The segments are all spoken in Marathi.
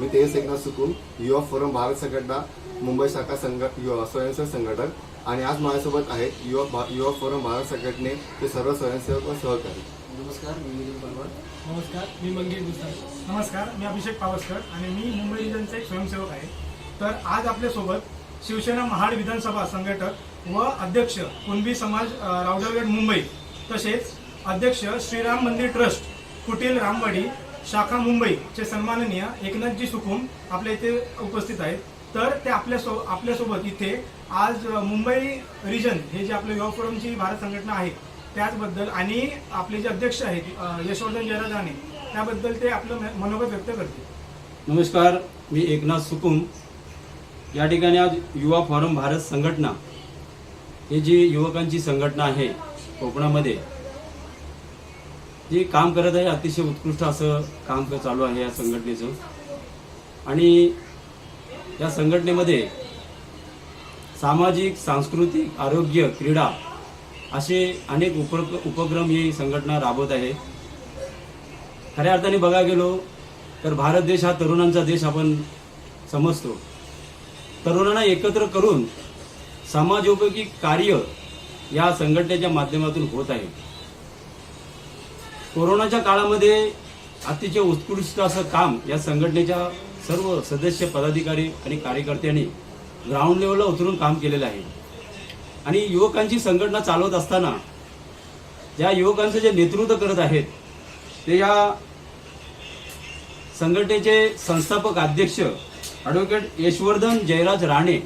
मी तेज एकनाथ सुकून युवा फोरम भारत संघटना मुंबई शाखा संघ युवा स्वयंसेवक संघटक आणि आज माझ्यासोबत आहेत युवा भा- युवा फोरम भारत संघटनेचे सर्व स्वयंसेवक व सहकारी. नमस्कार मी मिलिंद पनवार नमस्कार मी मंगेश गुस्तान नमस्कार मी अभिषेक पावसकर आणि मी मुंबई रिजनचा एक स्वयंसेवक आहे. तर आज आपल्यासोबत शिवसेना महाड विधानसभा संघटक व अध्यक्ष कुणबी समाज अ, रावडरगड मुंबई तसेच अध्यक्ष श्रीराम मंदिर ट्रस्ट कुटील रामवाडी शाखा मुंबईचे सन्माननीय एकनाथजी सुकुम आपल्या इथे उपस्थित आहेत. तर ते आपल्या सो आपल्यासोबत इथे आज मुंबई रिजन हे जे आपलं युवा फोरमची भारत संघटना आहे त्याचबद्दल आणि आपले जे अध्यक्ष आहेत यशवर्धन जयराजाने त्याबद्दल ते आपलं म- मनोगत व्यक्त करतील. नमस्कार मी एकनाथ सुकुम. या ठिकाणी आज युवा फॉरम भारत संघटना हे जी युवकांची संघटना आहे कोकणामध्ये जे काम करत आहे अतिशय उत्कृष्ट असं काम चालू आहे या संघटनेचं. आणि या संघटनेमध्ये सामाजिक सांस्कृतिक आरोग्य क्रीडा असे अनेक उप उपक्रम ही संघटना राबवत आहे. खऱ्या अर्थाने बघायला गेलो तर भारत देश हा तरुणांचा देश आपण समजतो. तरुणांना एकत्र करून समाजोपयोगी कार्य या संघटनेच्या माध्यमातून होत आहे. कोरोनाच्या काळामध्ये अतिशय उत्कृष्ट असं काम या संघटनेच्या सर्व सदस्य पदाधिकारी आणि कार्यकर्त्यांनी ग्राउंड लेवलला उतरून काम केलेलं आहे. आणि युवकांची संघटना चालवत असताना ज्या युवकांचं जे नेतृत्व करत आहेत ते या संघटनेचे संस्थापक अध्यक्ष ॲडव्होकेट यशवर्धन जयराज राणे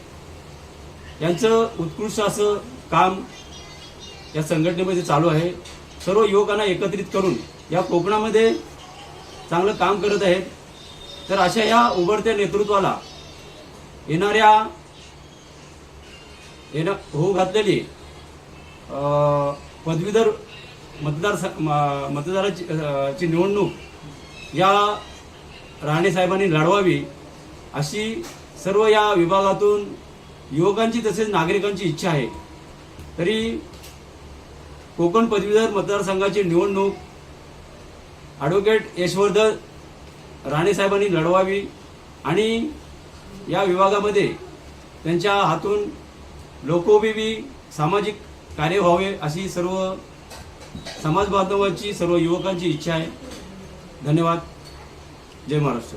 यांचं उत्कृष्ट असं काम या संघटनेमध्ये चालू आहे. सर्व युवकांना एकत्रित करून या कोकणामध्ये चांगलं काम करत आहेत. तर अशा या उभरत्या नेतृत्वाला येणाऱ्या येणं होऊ घातलेली पदवीधर मतदार स- मतदाराची ची निवडणूक या राणे साहेबांनी लढवावी अशी सर्व या विभागातून युवकांची तसेच नागरिकांची इच्छा आहे. तरी कोकण पदवीधर मतदारसंघाची निवडणूक. ॲडव्होकेट यशवर्धन राणेसाहेबांनी लढवावी आणि या विभागामध्ये त्यांच्या हातून लोकोपयोगी सामाजिक कार्य व्हावे अशी सर्व समाज बांधवांची सर्व युवकांची इच्छा आहे. धन्यवाद. जय महाराष्ट्र.